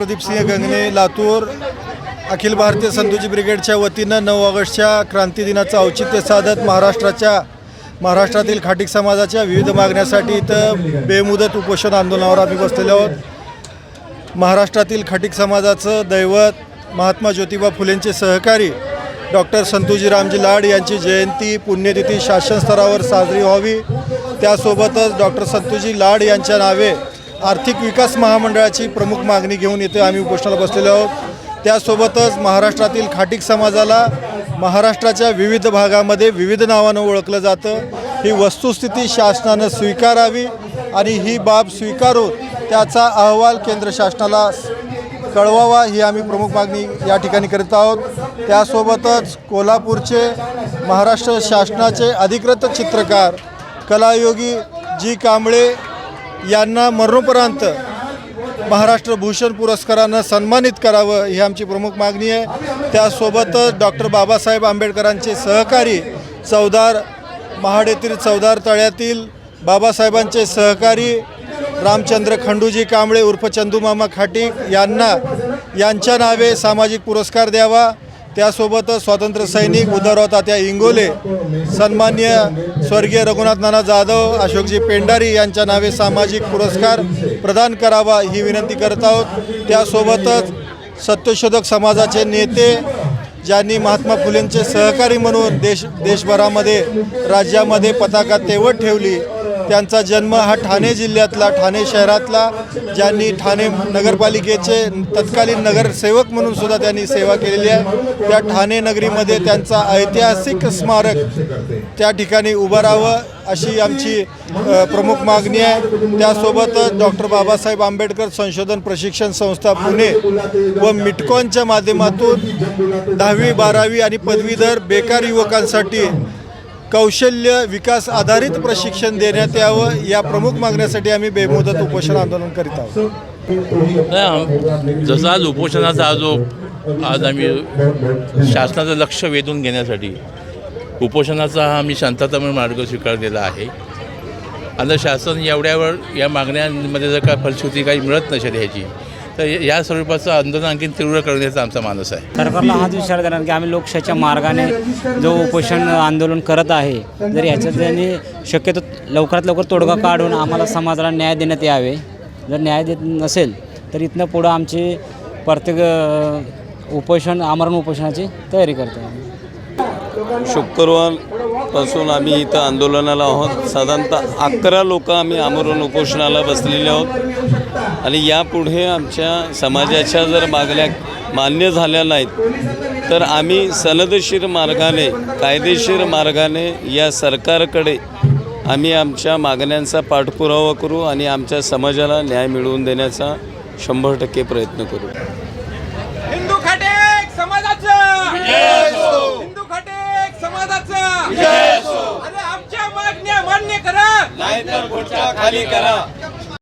प्रदीप सिंह गंगणे लातूर अखिल भारतीय संतुजी ब्रिगेडच्या वतीनं नऊ ऑगस्टच्या क्रांती दिनाचं औचित्य साधत महाराष्ट्राच्या महाराष्ट्रातील खाटीक समाजाच्या विविध मागण्यासाठी इथं बेमुदत उपोषण आंदोलनावर आम्ही बसलेलो आहोत. महाराष्ट्रातील खाटीक समाजाचं दैवत महात्मा ज्योतिबा फुलेंचे सहकारी डॉक्टर संतोजी रामजी लाड यांची जयंती पुण्यतिथी शासन स्तरावर साजरी व्हावी. त्यासोबतच डॉक्टर संतोजी लाड यांच्या नावे आर्थिक विकास महामंडळाची प्रमुख मागणी घेऊन इथे आम्ही उपोषणाला बसलेलो आहोत. त्यासोबतच महाराष्ट्रातील खाटीक समाजाला महाराष्ट्राच्या विविध भागामध्ये विविध नावानं ओळखलं जातं. ही वस्तुस्थिती शासनानं स्वीकारावी आणि ही बाब स्वीकारून त्याचा अहवाल केंद्र शासनाला कळवावा ही आम्ही प्रमुख मागणी या ठिकाणी करीत आहोत. त्यासोबतच कोल्हापूरचे महाराष्ट्र शासनाचे अधिकृत चित्रकार कलायोगी जी कांबळे यांना मरणोपरांत महाराष्ट्र भूषण पुरस्कारानं सन्मानित करावं ही आमची प्रमुख मागणी आहे. त्यासोबतच डॉक्टर बाबासाहेब आंबेडकरांचे सहकारी चौदार महाड येथील चौदार तळ्यातील बाबासाहेबांचे सहकारी रामचंद्र खंडूजी कांबळे उर्फ चंदूमामा खाटीक यांना यांच्या नावे सामाजिक पुरस्कार द्यावा. त्यासोबतच स्वातंत्र्य सैनिक उद्धवराव तात्या इंगोले सन्मान्य स्वर्गीय रघुनाथ नाना जाधव अशोकजी पेंडारी यांच्या नावे सामाजिक पुरस्कार प्रदान करावा ही विनंती करत आहोत. त्यासोबतच सत्यशोधक समाजाचे नेते ज्यांनी महात्मा फुलेंचे सहकारी म्हणून देश देशभरामध्ये राज्यामध्ये पताका तेवत ठेवली त्यांचा जन्म हा ठाणे जिल्ह्यातला ठाणे शहरातला. ज्यांनी ठाणे नगरपालिकेचे तत्कालीन नगरसेवक म्हणून सुद्धा त्यांनी सेवा केलेली आहे. त्या ठाणे नगरीमध्ये त्यांचा ऐतिहासिक स्मारक त्या ठिकाणी उभं राहावं अशी आमची प्रमुख मागणी आहे. त्यासोबतच डॉक्टर बाबासाहेब आंबेडकर संशोधन प्रशिक्षण संस्था पुणे व मिटकॉनच्या माध्यमातून दहावी बारावी आणि पदवीधर बेकार युवकांसाठी कौशल्य विकास आधारित प्रशिक्षण देण्यात यावं या प्रमुख मागण्यासाठी आम्ही बेमुदत उपोषण आंदोलन करीत आहोत. जसं आज उपोषणाचा आज आज आम्ही शासनाचं लक्ष वेधून घेण्यासाठी उपोषणाचा हा आम्ही शांततामय मार्ग स्वीकारलेला आहे. आता शासन एवढ्यावर या मागण्यांमध्ये जर का फलश्रुती काही मिळत नसेल ह्याची तर या स्वरूपाचं आंदोलन आणखी तीव्र करण्याचा आमचा मानस आहे. सरकारला हाच विचार देणार की आम्ही लोकशाहीच्या मार्गाने जो उपोषण आंदोलन करत आहे जर याच्यात त्यांनी शक्यतो लवकरात लवकर तोडगा काढून आम्हाला समाजाला न्याय देण्यात यावे जर न्याय देत नसेल तर इथनं पुढं आमची प्रत्येक उपोषण आमरण उपोषणाची तयारी करतो. आम्ही पासून आम्ही इथं आंदोलनाला आहोत. साधारणतः अकरा लोक आम्ही आमरण उपोषणाला बसलेले आहोत. आणि यापुढे आमच्या समाजाच्या जर मागण्या मान्य झाल्या नाहीत तर आम्ही सनदशीर मार्गाने कायदेशीर मार्गाने या सरकारकडे आम्ही आमच्या मागण्यांचा पाठपुरावा करू आणि आमच्या समाजाला न्याय मिळवून देण्याचा शंभर टक्के प्रयत्न करू हिंदू खाटेक समाजाचं हिंदू खाटेक समाजाचं अरे आमच्या मागण्या मान्य करा नाहीतर खुर्च्या खाली करा.